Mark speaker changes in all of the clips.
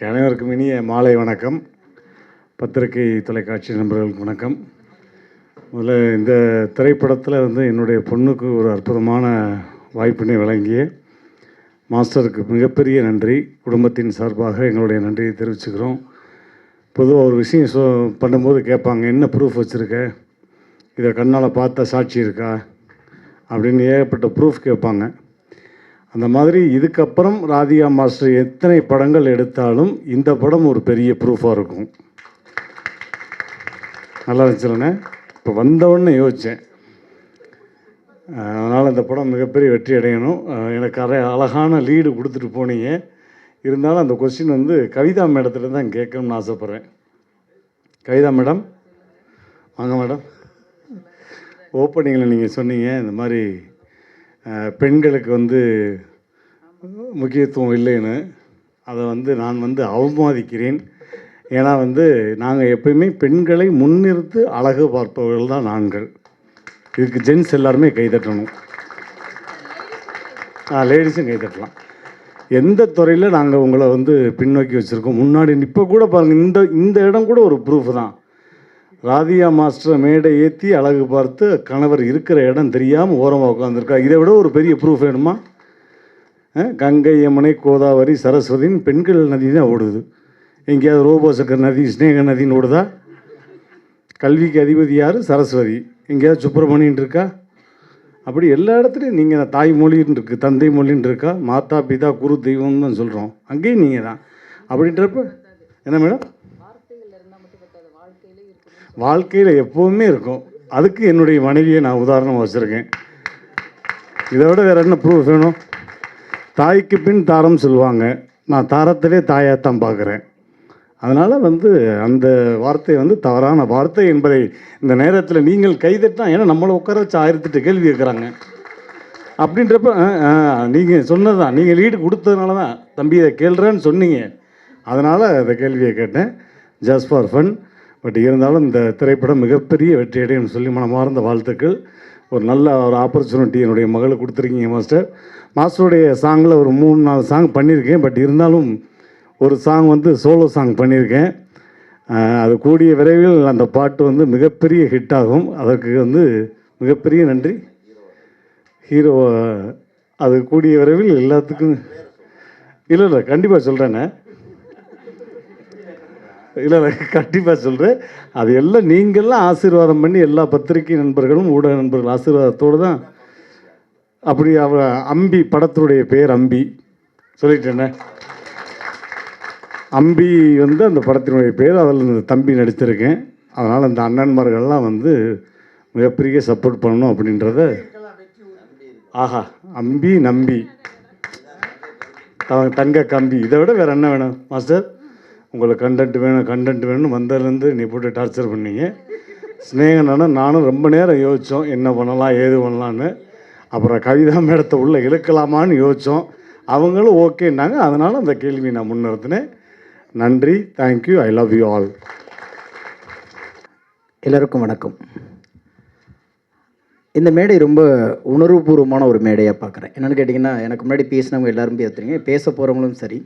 Speaker 1: அனைவருக்கும் இனிய மாலை வணக்கம். பத்திரிகை தொலைக்காட்சி நண்பர்களுக்கு வணக்கம். முதல்ல இந்த திரைப்படத்தில் வந்து என்னுடைய பொண்ணுக்கு ஒரு அற்புதமான வாய்ப்பினை வழங்கிய மாஸ்டருக்கு மிகப்பெரிய நன்றி. குடும்பத்தின் சார்பாக எங்களுடைய நன்றியை தெரிவிச்சுக்கிறோம். பொதுவாக ஒரு விஷயம் சொ பண்ணும்போது கேட்பாங்க என்ன ப்ரூஃப் வச்சுருக்க? இதை கண்ணால் பார்த்த சாட்சி இருக்கா? அப்படின்னு ஏகப்பட்ட ப்ரூஃப் கேட்பாங்க. அந்த மாதிரி இதுக்கப்புறம் ராதிகா மாஸ்டர் எத்தனை படங்கள் எடுத்தாலும் இந்த படம் ஒரு பெரிய ப்ரூஃபாக இருக்கும். நல்லா இருந்துச்சுலண்ணே இப்போ வந்தவுடனே யோசித்தேன் அதனால் இந்த படம் மிகப்பெரிய வெற்றி அடையணும். எனக்கு அரை அழகான லீடு கொடுத்துட்டு போனீங்க. இருந்தாலும் அந்த கொஸ்டின் வந்து கவிதா மேடத்தில் தான் கேட்கணும்னு ஆசைப்பட்றேன். கவிதா மேடம்? வாங்க மேடம். ஓப்பனிங்கில் நீங்கள் சொன்னீங்க இந்த மாதிரி பெண்களுக்கு வந்து முக்கியத்துவம் இல்லைன்னு அதை வந்து நான் வந்து அவமதிக்கிறேன் ஏன்னா வந்து நாங்கள் எப்பயுமே பெண்களை முன்னிறுத்து அழகு பார்ப்பவர்கள் தான் நாங்கள். இதுக்கு ஜென்ஸ் எல்லாருமே கைதட்டணும் லேடிஸும் கைதட்டலாம் எந்த துறையில் நாங்கள் உங்களை வந்து பின்னோக்கி வச்சுருக்கோம்? முன்னாடி இப்போ கூட பாருங்கள் இந்த இந்த இடம் கூட ஒரு ப்ரூஃப் தான். ராதியா மாஸ்டர் மேடை ஏற்றி அழகு பார்த்து கணவர் இருக்கிற இடம் தெரியாமல் ஓரமாக உட்காந்துருக்கா இதை விட ஒரு பெரிய ப்ரூஃப் வேணுமா? கங்கை யமுனை கோதாவரி சரஸ்வதின்னு பெண்கள் நதி தான் ஓடுது. எங்கேயாவது ரோபோசக்கர் நதி ஸ்னேக நதின்னு ஓடுதா? கல்விக்கு அதிபதி யார்? சரஸ்வதி. எங்கேயாவது சுப்பிரமணியன் இருக்கா? அப்படி எல்லா இடத்துலையும் நீங்கள் தாய்மொழின்னு இருக்குது தந்தை மொழின்னு இருக்கா? மாதா பிதா குரு தெய்வம்னு தான் சொல்கிறோம் அங்கேயும் நீங்கள் தான். அப்படின்றப்ப என்ன மேடம்? வாழ்க்கையில் எப்போவுமே இருக்கும். அதுக்கு என்னுடைய மனைவியை நான் உதாரணமாக வச்சுருக்கேன். இதை விட வேறு என்ன ப்ரூஃப் வேணும்? தாய்க்கு பின் தாரம் சொல்லுவாங்க. நான் தாரத்திலே தான் பார்க்குறேன். அதனால் வந்து அந்த வார்த்தை வந்து தவறான வார்த்தை என்பதை இந்த நேரத்தில் நீங்கள் கைதட்டா ஏன்னா நம்மளை உட்கார வச்சு ஆயிரத்தெட்டு கேள்வி கேட்குறாங்க. அப்படின்றப்ப நீங்கள் சொன்னது தான் நீங்கள் லீடு கொடுத்ததுனால தான் தம்பி இதை கேள்றேன்னு சொன்னீங்க. அதனால் அந்த கேள்வியை கேட்டேன். ஜஸ்ட் ஃபார் ஃபன் பட் இருந்தாலும் இந்த திரைப்படம் மிகப்பெரிய வெற்றி அடையும் சொல்லி மனமார்ந்த வாழ்த்துக்கள். ஒரு நல்ல ஒரு ஆப்பர்ச்சுனிட்டி என்னுடைய மகளுக்கு கொடுத்துருக்கீங்க மாஸ்டர் மாஸ்டருடைய சாங்கில் ஒரு மூணு நாலு சாங் பண்ணியிருக்கேன். பட் இருந்தாலும் ஒரு சாங் வந்து சோலோ சாங் பண்ணியிருக்கேன். அது கூடிய விரைவில் அந்த பாட்டு வந்து மிகப்பெரிய ஹிட் ஆகும். அதற்கு வந்து மிகப்பெரிய நன்றி. ஹீரோ அது கூடிய விரைவில் எல்லாத்துக்கும் இல்லை இல்லை கண்டிப்பாக சொல்கிறேண்ணே இல்லை இல்லை கண்டிப்பாக சொல்கிறேன் அது எல்லாம் நீங்கள்லாம் ஆசீர்வாதம் பண்ணி எல்லா பத்திரிகை நண்பர்களும் ஊடக நண்பர்கள் ஆசீர்வாதத்தோடு தான் அப்படி அவ அம்பி படத்தினுடைய பேர் அம்பி. சொல்லிட்டேனே. அம்பி வந்து அந்த படத்தினுடைய பேர் அதில் இந்த தம்பி நடித்திருக்கேன். அதனால் அந்த அண்ணன்மார்கள்லாம் வந்து மிகப்பெரிய சப்போர்ட் பண்ணணும் அப்படின்றத. ஆஹா அம்பி நம்பி. த- தங்க கம்பி. இதை விட வேறு என்ன வேணும் மாஸ்டர்? உங்களுக்கு கண்டென்ட் வேணும் கண்டென்ட் வேணும்னு வந்ததுலேருந்து நீ போட்டு டார்ச்சர் பண்ணீங்க. ஸ்னேகனான நானும் ரொம்ப நேரம் யோசித்தோம் என்ன பண்ணலாம் ஏது பண்ணலான்னு அப்புறம் கவிதா மேடத்தை உள்ளே இழுக்கலாமான்னு யோசித்தோம் அவங்களும் ஓகேன்னாங்க அதனால் அந்த கேள்வி நான் முன்னிறுத்தினேன். நன்றி. Thank you I love you all
Speaker 2: எல்லோருக்கும் வணக்கம். இந்த மேடை ரொம்ப உணர்வுபூர்வமான ஒரு மேடையாக பார்க்குறேன். என்னென்னு கேட்டிங்கன்னா எனக்கு முன்னாடி பேசினவங்க எல்லாருமே ஏற்றுறீங்க பேச போகிறவங்களும் சரி.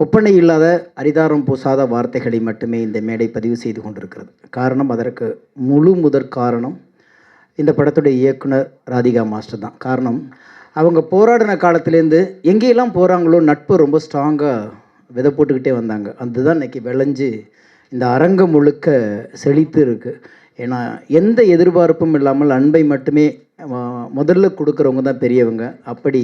Speaker 2: ஒப்பனை இல்லாத அரிதாரம் பூசாத வார்த்தைகளை மட்டுமே இந்த மேடை பதிவு செய்து கொண்டிருக்கிறது. காரணம் அதற்கு முழு முதற் காரணம் இந்த படத்துடைய இயக்குனர் ராதிகா மாஸ்டர் தான். காரணம் அவங்க போராடின காலத்துலேருந்து எங்கேயெல்லாம் போகிறாங்களோ நட்பு ரொம்ப ஸ்ட்ராங்காக விதை போட்டுக்கிட்டே வந்தாங்க. அதுதான் இன்னைக்கு விளைஞ்சு இந்த அரங்கம் முழுக்க செழித்து இருக்குது ஏன்னா எந்த எதிர்பார்ப்பும் இல்லாமல் அன்பை மட்டுமே முதல்ல கொடுக்குறவங்க தான் பெரியவங்க. அப்படி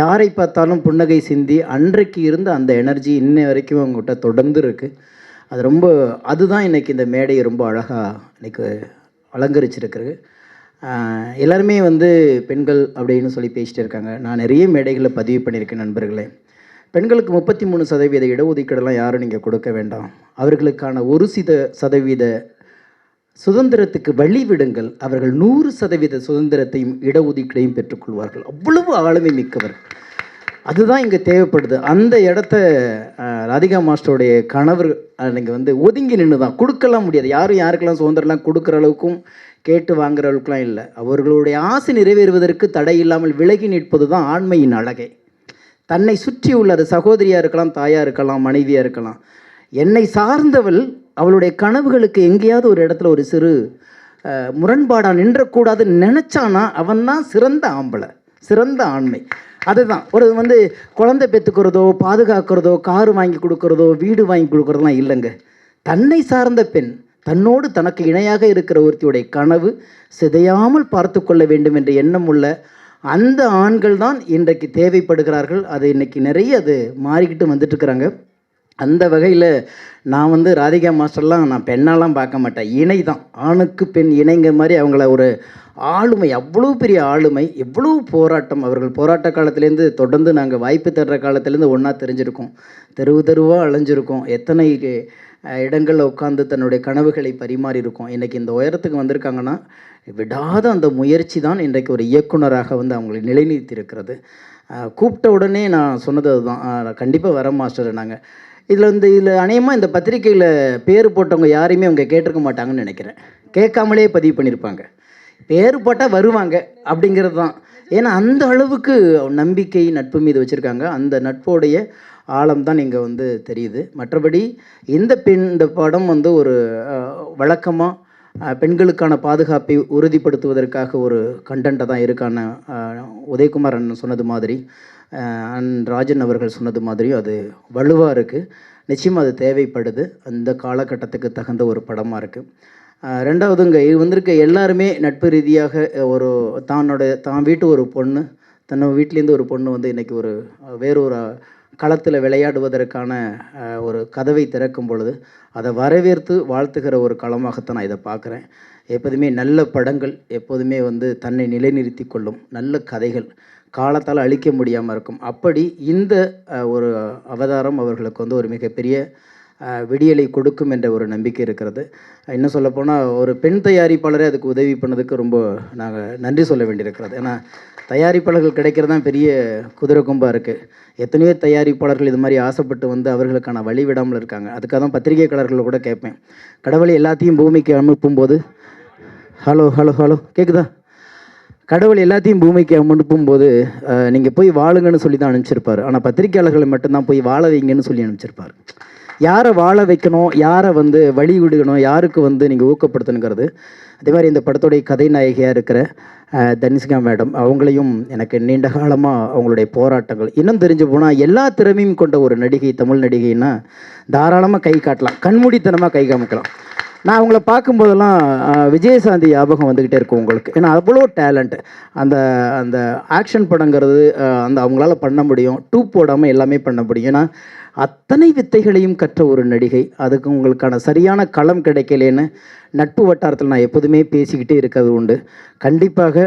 Speaker 2: யாரை பார்த்தாலும் புன்னகை சிந்தி அன்றைக்கு இருந்த அந்த எனர்ஜி இன்ன வரைக்கும் அவங்ககிட்ட தொடர்ந்து இருக்குது அது ரொம்ப அதுதான் இன்றைக்கி இந்த மேடையை ரொம்ப அழகாக இன்றைக்கு அலங்கரிச்சிருக்கிறது. எல்லாருமே வந்து பெண்கள் அப்படின்னு சொல்லி பேசிகிட்டு இருக்காங்க. நான் நிறைய மேடைகளை பதிவு பண்ணியிருக்கேன் நண்பர்களே. பெண்களுக்கு முப்பத்தி மூணு சதவீத இடஒதுக்கீடெல்லாம் யாரும் நீங்கள் கொடுக்க வேண்டாம். அவர்களுக்கான ஒரு சித சதவீத சுதந்திரத்துக்கு வழிவிடுங்கள் அவர்கள் நூறு சதவீத சுதந்திரத்தையும் இடஒதுக்கீடையும் பெற்றுக்கொள்வார்கள். அவ்வளவு ஆளுமை மிக்கவர். அதுதான் இங்கே தேவைப்படுது. அந்த இடத்த ராதிகா மாஸ்டருடைய கணவர் நீங்கள் வந்து ஒதுங்கி நின்று தான் கொடுக்கலாம் முடியாது. யாரும் யாருக்கெல்லாம் சுதந்திரம்லாம் கொடுக்குற அளவுக்கும் கேட்டு வாங்குற அளவுக்குலாம் இல்லை. அவர்களுடைய ஆசை நிறைவேறுவதற்கு தடை இல்லாமல் விலகி நிற்பது தான் ஆண்மையின் அழகை. தன்னை சுற்றி உள்ள அது சகோதரியாக இருக்கலாம் தாயாக இருக்கலாம் மனைவியாக இருக்கலாம். என்னை சார்ந்தவள் அவளுடைய கனவுகளுக்கு எங்கேயாவது ஒரு இடத்துல ஒரு சிறு முரண்பாடாக நின்றக்கூடாதுன்னு நினச்சானா அவன் தான் சிறந்த ஆம்பளை சிறந்த ஆண்மை. அதுதான். ஒரு வந்து குழந்தை பெற்றுக்கிறதோ பாதுகாக்கிறதோ கார் வாங்கி கொடுக்கறதோ வீடு வாங்கி கொடுக்குறதெல்லாம் இல்லைங்க. தன்னை சார்ந்த பெண் தன்னோடு தனக்கு இணையாக இருக்கிற ஒருத்தியுடைய கனவு சிதையாமல் பார்த்து கொள்ள வேண்டும் என்ற எண்ணம் உள்ள அந்த ஆண்கள் தான் இன்றைக்கு தேவைப்படுகிறார்கள். அது இன்றைக்கி நிறைய அது மாறிக்கிட்டு வந்துட்டுருக்குறாங்க அந்த வகையில் நான் வந்து ராதிகா மாஸ்டர்லாம் நான் பெண்ணாலாம் பார்க்க மாட்டேன். இணை தான். ஆணுக்கு பெண் இணைங்க மாதிரி அவங்கள ஒரு ஆளுமை அவ்வளோ பெரிய ஆளுமை எவ்வளோ போராட்டம். அவர்கள் போராட்ட காலத்துலேருந்து தொடர்ந்து நாங்கள் வாய்ப்பு தர்ற காலத்துலேருந்து ஒன்றா தெரிஞ்சிருக்கோம். தெருவு தெருவாக அலைஞ்சிருக்கோம். எத்தனை இடங்களில் உட்காந்து தன்னுடைய கனவுகளை பரிமாறி இருக்கோம் இன்றைக்கி இந்த உயரத்துக்கு வந்திருக்காங்கன்னா விடாத அந்த முயற்சி தான் இன்றைக்கு ஒரு இயக்குனராக வந்து அவங்களை நிலைநிறுத்தி இருக்கிறது கூப்பிட்ட உடனே நான் சொன்னது அதுதான். கண்டிப்பாக வர மாஸ்டர் நாங்கள் இதில் வந்து இதில் அநேகமாக இந்த பத்திரிக்கையில் பேர் போட்டவங்க யாரையுமே அவங்க கேட்டிருக்க மாட்டாங்கன்னு நினைக்கிறேன். கேட்காமலே பதிவு பண்ணியிருப்பாங்க பேர் போட்டால் வருவாங்க அப்படிங்கிறது தான். ஏன்னா அந்த அளவுக்கு நம்பிக்கை நட்பு மீது வச்சுருக்காங்க. அந்த நட்போடைய ஆழம் தான் இங்கே வந்து தெரியுது. மற்றபடி இந்த பெண் இந்த படம் வந்து ஒரு வழக்கமாக பெண்களுக்கான பாதுகாப்பை உறுதிப்படுத்துவதற்காக ஒரு கண்டென்ட்டை தான் இருக்கான உதயகுமார் அண்ணன் சொன்னது மாதிரி. அண்ட் ராஜன் அவர்கள் சொன்னது மாதிரியும் அது வலுவாக இருக்குது நிச்சயமாக அது தேவைப்படுது. அந்த காலகட்டத்துக்கு தகுந்த ஒரு படமாக இருக்குது ரெண்டாவதுங்க இது வந்திருக்க எல்லாருமே நட்பு ரீதியாக ஒரு தன்னோட தான் வீட்டு ஒரு பொண்ணு தன்னோட வீட்டிலேருந்து ஒரு பொண்ணு வந்து இன்றைக்கி ஒரு வேறொரு களத்தில் விளையாடுவதற்கான ஒரு கதவை திறக்கும் பொழுது அதை வரவேற்று வாழ்த்துகிற ஒரு களமாகத்தான் நான் இதை பார்க்குறேன். எப்போதுமே நல்ல படங்கள் எப்போதுமே வந்து தன்னை நிலைநிறுத்தி கொள்ளும் நல்ல கதைகள் காலத்தால் அழிக்க முடியாமல் இருக்கும். அப்படி இந்த ஒரு அவதாரம் அவர்களுக்கு வந்து ஒரு மிகப்பெரிய விடியலை கொடுக்கும் என்ற ஒரு நம்பிக்கை இருக்கிறது. இன்னும் சொல்லப்போனால் ஒரு பெண் தயாரிப்பாளரே அதுக்கு உதவி பண்ணதுக்கு ரொம்ப நாங்கள் நன்றி சொல்ல வேண்டியிருக்கிறது. ஏன்னா தயாரிப்பாளர்கள் கிடைக்கிறது தான் பெரிய குதிரை கும்பாக இருக்குது எத்தனையோ தயாரிப்பாளர்கள் இது மாதிரி ஆசைப்பட்டு வந்து அவர்களுக்கான வழி விடாமல் இருக்காங்க. அதுக்காக தான் பத்திரிகைக்காரர்கள் கூட கேட்பேன். கடவுளை எல்லாத்தையும் பூமிக்கு அனுப்பும்போது ஹலோ ஹலோ ஹலோ கேட்குதா கடவுள் எல்லாத்தையும் பூமிக்கு அனுப்பும்போது நீங்கள் போய் வாழுங்கன்னு சொல்லி தான் அனுப்பிச்சிருப்பார். ஆனால் பத்திரிக்கையாளர்களை மட்டும்தான் போய் வாழ வைங்கன்னு சொல்லி அனுப்பிச்சிருப்பார். யாரை வாழ வைக்கணும் யாரை வந்து வழி விடுக்கணும் யாருக்கு வந்து நீங்கள் ஊக்கப்படுத்தணுங்கிறது. அதே மாதிரி இந்த படத்துடைய கதை நாயகியாக இருக்கிற தனிஷ்கா மேடம் அவங்களையும் எனக்கு நீண்ட காலமாக அவங்களுடைய போராட்டங்கள். இன்னும் தெரிஞ்சு போனால் எல்லா திறமையும் கொண்ட ஒரு நடிகை தமிழ் நடிகைன்னா தாராளமாக கை காட்டலாம். கண்மூடித்தனமாக கை காமிக்கலாம். நான் அவங்கள பார்க்கும்போதெல்லாம் விஜயசாந்தி ஞாபகம் வந்துக்கிட்டே இருக்கும் உங்களுக்கு. ஏன்னா அவ்வளோ டேலண்ட் அந்த அந்த ஆக்ஷன் படங்கிறது அந்த அவங்களால பண்ண முடியும். டூப் போடாமல் எல்லாமே பண்ண முடியும். ஏன்னா அத்தனை வித்தைகளையும் கற்ற ஒரு நடிகை. அதுக்கு உங்களுக்கான சரியான களம் கிடைக்கலேன்னு நட்பு வட்டாரத்தில் நான் எப்போதுமே பேசிக்கிட்டே இருக்கிறது உண்டு. கண்டிப்பாக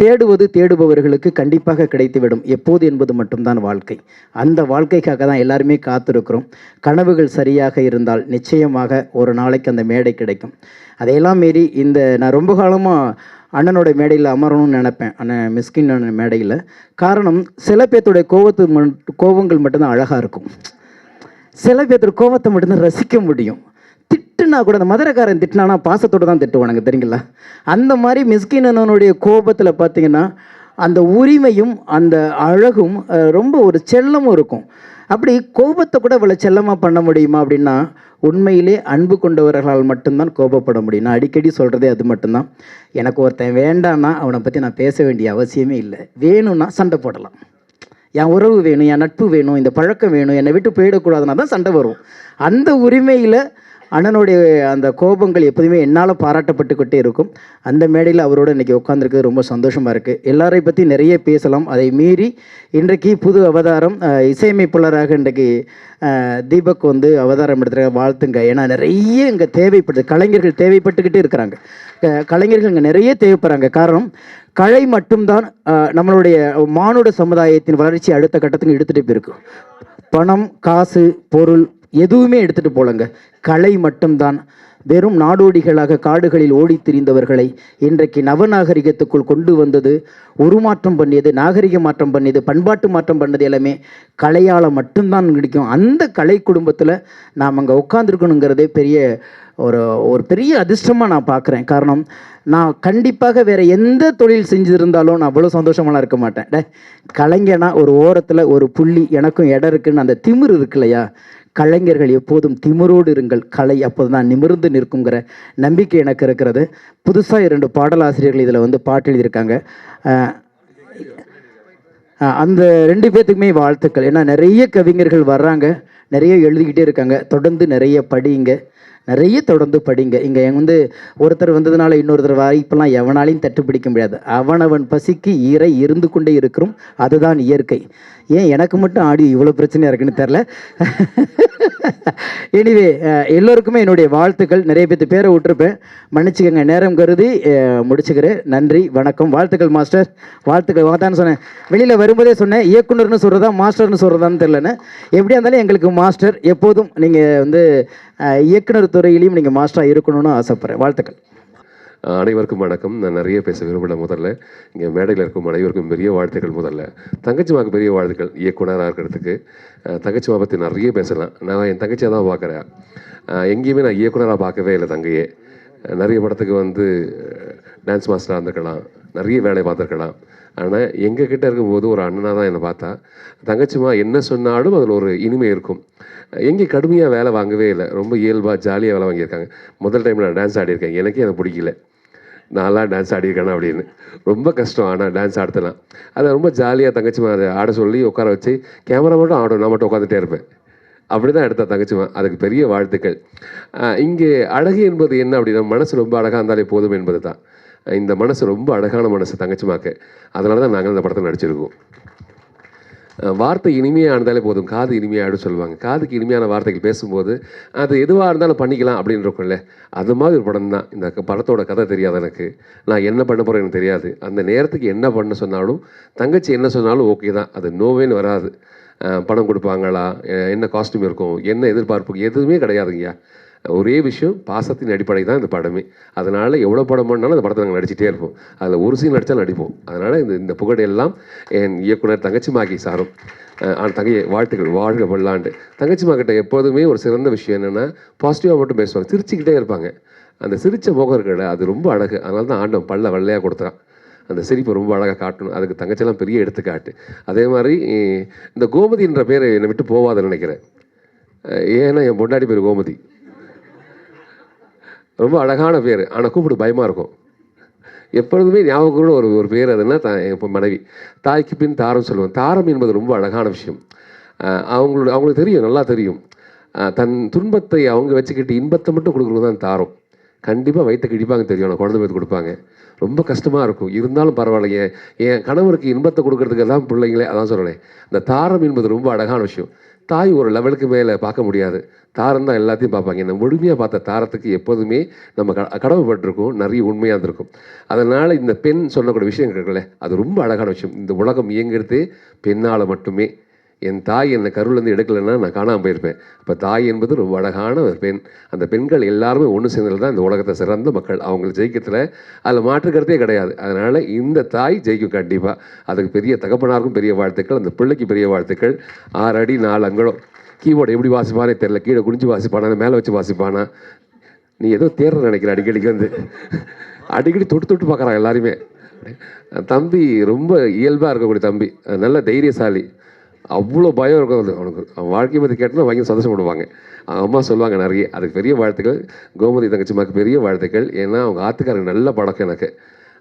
Speaker 2: தேடுவது தேடுபவர்களுக்கு கண்டிப்பாக கிடைத்துவிடும். எப்போது என்பது மட்டும்தான் வாழ்க்கை. அந்த வாழ்க்கைக்காக தான் எல்லாருமே காத்திருக்கிறோம். கனவுகள் சரியாக இருந்தால் நிச்சயமாக ஒரு நாளைக்கு அந்த மேடை கிடைக்கும். அதையெல்லாம் மீறி இந்த நான் ரொம்ப காலமாக அண்ணனோட மேடையில் அமரணும்னு நினைப்பேன். அண்ணன் மிஸ்கின் அண்ணன் மேடையில். காரணம் சில பேர்த்துடைய கோவத்து மட் கோவங்கள் மட்டும்தான் அழகாக இருக்கும். சில பேர்த்தோட கோபத்தை மட்டும்தான் ரசிக்க முடியும். திட்டுனா கூட அந்த மதுரக்காரன் திட்டினானா பாசத்தோடு தான் திட்டுவானுங்க தெரியுங்களா? அந்த மாதிரி மிஸ்கினனுடைய கோபத்தில் பார்த்தீங்கன்னா அந்த உரிமையும் அந்த அழகும் ரொம்ப ஒரு செல்லமும் இருக்கும். அப்படி கோபத்தை கூட இவ்வளோ செல்லமாக பண்ண முடியுமா அப்படின்னா உண்மையிலே அன்பு கொண்டவர்களால் மட்டும்தான் கோபப்பட முடியும். நான் அடிக்கடி சொல்கிறதே அது மட்டும்தான். எனக்கு ஒருத்தன் வேண்டான்னா அவனை பற்றி நான் பேச வேண்டிய அவசியமே இல்லை. வேணும்னா சண்டை போடலாம். என் உறவு வேணும் என் நட்பு வேணும் இந்த பழக்கம் வேணும் என்னை விட்டு போயிடக்கூடாதுன்னா தான் சண்டை வரும். அந்த உரிமையில் அண்ணனுடைய அந்த கோபங்கள் எப்போதுமே என்னால் பாராட்டப்பட்டுக்கிட்டே இருக்கும். அந்த மேடையில் அவரோட இன்றைக்கி உட்காந்துருக்கு ரொம்ப சந்தோஷமாக இருக்குது எல்லாரை பற்றி நிறைய பேசலாம். அதை மீறி இன்றைக்கு புது அவதாரம் இசையமைப்பாளராக இன்றைக்கு தீபக் வந்து அவதாரம் எடுத்துருக்க வாழ்த்துங்க. ஏன்னா நிறைய இங்கே தேவைப்படுது. கலைஞர்கள் தேவைப்பட்டுக்கிட்டே இருக்கிறாங்க. கலைஞர்கள் இங்கே நிறைய தேவைப்படுறாங்க. காரணம் கலை மட்டும்தான் நம்மளுடைய மானுட சமுதாயத்தின் வளர்ச்சி அடுத்த கட்டத்துக்கு எடுத்துகிட்டு போயிருக்கும் பணம் காசு பொருள் எதுவுமே எடுத்துகிட்டு போலங்க. கலை மட்டும்தான். வெறும் நாடோடிகளாக காடுகளில் ஓடி திரிந்தவர்களை இன்றைக்கு நவநாகரிகத்துக்குள் கொண்டு வந்தது உருமாற்றம் பண்ணியது நாகரிக மாற்றம் பண்ணியது பண்பாட்டு மாற்றம் பண்ணது எல்லாமே கலையால் மட்டும்தான் கிடைக்கும். அந்த கலை குடும்பத்தில் நாம் அங்கே உட்காந்துருக்கணுங்கிறதே பெரிய ஒரு ஒரு பெரிய அதிர்ஷ்டமாக நான் பார்க்குறேன். காரணம் நான் கண்டிப்பாக வேறு எந்த தொழில் செஞ்சுருந்தாலும் நான் அவ்வளோ சந்தோஷமெல்லாம் இருக்க மாட்டேன். டே கலைஞனா ஒரு ஓரத்தில் ஒரு புள்ளி எனக்கும் இடம் இருக்குன்னு அந்த திமிரு இருக்கு இல்லையா கலைஞர்கள் எப்போதும் திமிரோடு இருங்கள். கலை அப்போது தான் நிமிர்ந்து நிற்குங்கிற நம்பிக்கை எனக்கு இருக்கிறது. புதுசாக இரண்டு பாடலாசிரியர்கள் இதில் வந்து பாட்டு எழுதியிருக்காங்க. அந்த ரெண்டு பேர்த்துக்குமே வாழ்த்துக்கள். ஏன்னா நிறைய கவிஞர்கள் வர்றாங்க. நிறைய எழுதிக்கிட்டே இருக்காங்க. தொடர்ந்து நிறைய படிங்க நிறைய தொடர்ந்து படிங்க. இங்கே வந்து ஒருத்தர் வந்ததுனால இன்னொருத்தர் வாய்ப்பெல்லாம் எவனாலையும் தட்டு பிடிக்க முடியாது. அவனவன் பசிக்கு ஈரை இருந்து கொண்டே இருக்கிறோம். அதுதான் இயற்கை. ஏன் எனக்கு மட்டும் ஆடியோ இவ்வளோ பிரச்சனையாக இருக்குன்னு தெரில எனிவே எல்லோருக்குமே என்னுடைய வாழ்த்துக்கள். நிறைய பேர்த்து பேரை விட்டுருப்பேன். மன்னிச்சுக்கோங்க நேரம் கருதி முடிச்சுக்கிறேன். நன்றி வணக்கம். வாழ்த்துக்கள் மாஸ்டர். வாழ்த்துக்கள் தான் சொன்னேன். வெளியில் வரும்போதே சொன்னேன் இயக்குனர்னு சொல்கிறதா மாஸ்டர்னு சொல்கிறதான்னு தெரிலன்னு எப்படியா இருந்தாலும் எங்களுக்கு மாஸ்டர் எப்போதும் நீங்கள் வந்து இயக்குனர் துறையிலையும் நீங்கள் மாஸ்டராக இருக்கணும்னு ஆசைப்பட்றேன். வாழ்த்துக்கள்.
Speaker 3: அனைவருக்கும் வணக்கம். நான் நிறைய பேச விரும்பல முதல்ல. இங்கே மேடையில் இருக்கும் அனைவருக்கும் பெரிய வாழ்த்துக்கள் முதல்ல. தங்கச்சிமாவுக்கு பெரிய வாழ்த்துக்கள் இயக்குனராக இருக்கிறதுக்கு. அஹ், தங்கச்சிமா பற்றி நிறைய பேசலாம். நான் என் தங்கச்சியாக தான் பார்க்குறேன் எங்கேயுமே நான் இயக்குனராக பார்க்கவே இல்லை தங்கையே. நிறைய படத்துக்கு வந்து டான்ஸ் மாஸ்டராக இருந்திருக்கலாம். நிறைய வேலை பார்த்துருக்கலாம். ஆனால் எங்கள் கிட்ட இருக்கும்போது ஒரு அண்ணனாக தான் என்னை பார்த்தா தங்கச்சிமா என்ன சொன்னாலும் அதில் ஒரு இனிமை இருக்கும். எங்கேயும் கடுமையாக வேலை வாங்கவே இல்லை. ரொம்ப இயல்பாக ஜாலியாக வேலை வாங்கியிருக்காங்க. முதல் டைமில் நான் டான்ஸ் ஆடியிருக்கேன். எனக்கே அதை பிடிக்கல. நான்லாம் டான்ஸ் ஆடியிருக்கேனா அப்படின்னு. ரொம்ப கஷ்டம். ஆனால் டான்ஸ் ஆடுத்தலாம் அதை ரொம்ப ஜாலியாக தங்கச்சிமா அதை ஆட சொல்லி உட்கார வச்சு கேமரா மட்டும் ஆடும் நான் மட்டும் உட்காந்துட்டே இருப்பேன். அப்படி தான் எடுத்தா தங்கச்சிமா அதுக்கு பெரிய வாழ்த்துக்கள். இங்கே அழகு என்பது என்ன அப்படின்னா மனசு ரொம்ப அழகாக இருந்தாலே போதும் என்பது தான் இந்த மனசு ரொம்ப அழகான மனசு தங்கச்சிமாக்கு. அதனால தான் நாங்கள் இந்த படத்தில் நடிச்சிருக்கோம். வார்த்தை இனிமையாக இருந்தாலே போதும். காது இனிமையாகிடும் சொல்லுவாங்க. காதுக்கு இனிமையான வார்த்தைகள் பேசும்போது அது எதுவாக இருந்தாலும் பண்ணிக்கலாம் அப்படின்னு இருக்கும்ல. அது மாதிரி ஒரு படம் தான் இந்த படத்தோட கதை தெரியாது எனக்கு. நான் என்ன பண்ண போகிறேன் எனக்கு தெரியாது. அந்த நேரத்துக்கு என்ன பண்ண சொன்னாலும் தங்கச்சி என்ன சொன்னாலும் ஓகே தான். அது நோவேன்னு வராது. பணம் கொடுப்பாங்களா? என்ன காஸ்ட்யூம் இருக்கும்? என்ன எதிர்பார்ப்பு? எதுவுமே கிடையாதுங்கய்யா. ஒரே விஷயம் பாசத்தின் அடிப்படை தான் இந்த படமே. அதனால் எவ்வளோ படம் பண்ணாலும் அந்த படத்தை நாங்கள் நடிச்சிட்டே இருப்போம். அதில் ஒரு சீன் நடித்தாலும் நடிப்போம். அதனால் இந்த இந்த புகழையெல்லாம் என் இயக்குனர் தங்கச்சி மாகி சாரும் அஹ் தங்கையை வாழ்த்துக்கள். வாழ்க பல்லாண்டு தங்கச்சிமா மாக்கிட்ட எப்போதுமே ஒரு சிறந்த விஷயம் என்னென்னா பாசிட்டிவாக மட்டும் பேசுவாங்க. சிரிச்சுக்கிட்டே இருப்பாங்க. அந்த சிரித்த முகம் இருக்கல அது ரொம்ப அழகு. அதனால தான் ஆண்டம் பல்ல வெள்ளையாக கொடுத்துறான் அந்த சிரிப்பை ரொம்ப அழகாக காட்டணும். அதுக்கு தங்கச்சியெல்லாம் பெரிய எடுத்துக்காட்டு. அதே மாதிரி இந்த கோமதின்ற பேர் என்னை விட்டு போவாதுன்னு நினைக்கிறேன். ஏன்னா என் பொண்டாடி பேர் கோமதி. ரொம்ப அழகான பேர். ஆனால் கூப்பிடு பயமாக இருக்கும். எப்பொழுதுமே ஞாபகம் ஒரு ஒரு பேர் அதுன்னா தான் இப்போ மனைவி. தாய்க்கு பின் தாரம் சொல்லுவேன் தாரம் என்பது ரொம்ப அழகான விஷயம். அவங்களோட அவங்களுக்கு தெரியும் நல்லா தெரியும். தன் துன்பத்தை அவங்க வச்சுக்கிட்டு இன்பத்தை மட்டும் கொடுக்குறது தான் தாரம். கண்டிப்பாக வயிற்று கிழிப்பாங்க தெரியும். நான் குழந்தை பேர் கொடுப்பாங்க. ரொம்ப கஷ்டமாக இருக்கும். இருந்தாலும் பரவாயில்லைங்க என் கணவருக்கு இன்பத்தை கொடுக்கறதுக்கு தான் பிள்ளைங்களே அதான் சொல்கிறேன் இந்த தாரம் என்பது ரொம்ப அழகான விஷயம். தாய் ஒரு லெவலுக்கு மேலே பார்க்க முடியாது. தாரம் தான் எல்லாத்தையும் பார்ப்பாங்க. நம்ம முழுமையாக பார்த்த தாரத்துக்கு எப்போதுமே நம்ம க நிறைய உண்மையாக இருந்திருக்கும். அதனால் இந்த பெண் சொல்லக்கூடிய விஷயம் இருக்குல்ல அது ரொம்ப அழகான விஷயம். இந்த உலகம் இயங்குறதே பெண்ணால் மட்டுமே. என் தாய் என்னை கருவிலேருந்து எடுக்கலைன்னா நான் காணாமல் போயிருப்பேன். அப்போ தாய் என்பது ரொம்ப அழகான ஒரு பெண். அந்த பெண்கள் எல்லாருமே ஒன்று சேர்ந்தது தான் இந்த உலகத்தை சிறந்த மக்கள். அவங்களை ஜெயிக்கிறதுல அதில் மாற்றுக்கிறதே கிடையாது. அதனால் இந்த தாய் ஜெயிக்கும் கண்டிப்பாக அதுக்கு பெரிய தகப்பனாருக்கும் பெரிய வாழ்த்துக்கள். அந்த பிள்ளைக்கு பெரிய வாழ்த்துக்கள். ஆறு அடி நாலு அங்குலம். கீபோர்டு எப்படி வாசிப்பானே தெரில கீழே குனிஞ்சு வாசிப்பானா? மேலே வச்சு வாசிப்பானா? நீ ஏதோ தேர்ற நினைக்கிற அடிக்கடிக்கு வந்து. அடிக்கடி தொட்டு தொட்டு பார்க்குறான் எல்லாருமே. தம்பி ரொம்ப இயல்பாக இருக்கக்கூடிய தம்பி. நல்ல தைரியசாலி. அவ்வளோ பயம் இருக்கும் அது. அவனுக்கு அவன் வாழ்க்கையை பற்றி கேட்டால் வாங்கி சந்தோஷப்படுவாங்க. அவங்க அம்மா சொல்லுவாங்க நிறைய அதுக்கு பெரிய வாழ்த்துக்கள். கோமதி தங்கச்சிமாக்கு பெரிய வாழ்த்துக்கள். ஏன்னா அவங்க ஆத்துக்காரங்க நல்ல பழக்கம் எனக்கு.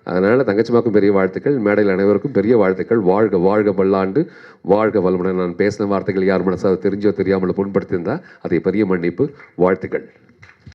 Speaker 3: அதனால் தங்கச்சிமாக்கும் பெரிய வாழ்த்துக்கள். மேடையில் அனைவருக்கும் பெரிய வாழ்த்துக்கள். வாழ்க வாழ்க பல்லாண்டு வாழ்க வளமுடன் நான் பேசின வார்த்தைகள் யார் மனசாக தெரிஞ்சோ தெரியாமல் புண்படுத்தியிருந்தா அதை பெரிய மன்னிப்பு வாழ்த்துக்கள்.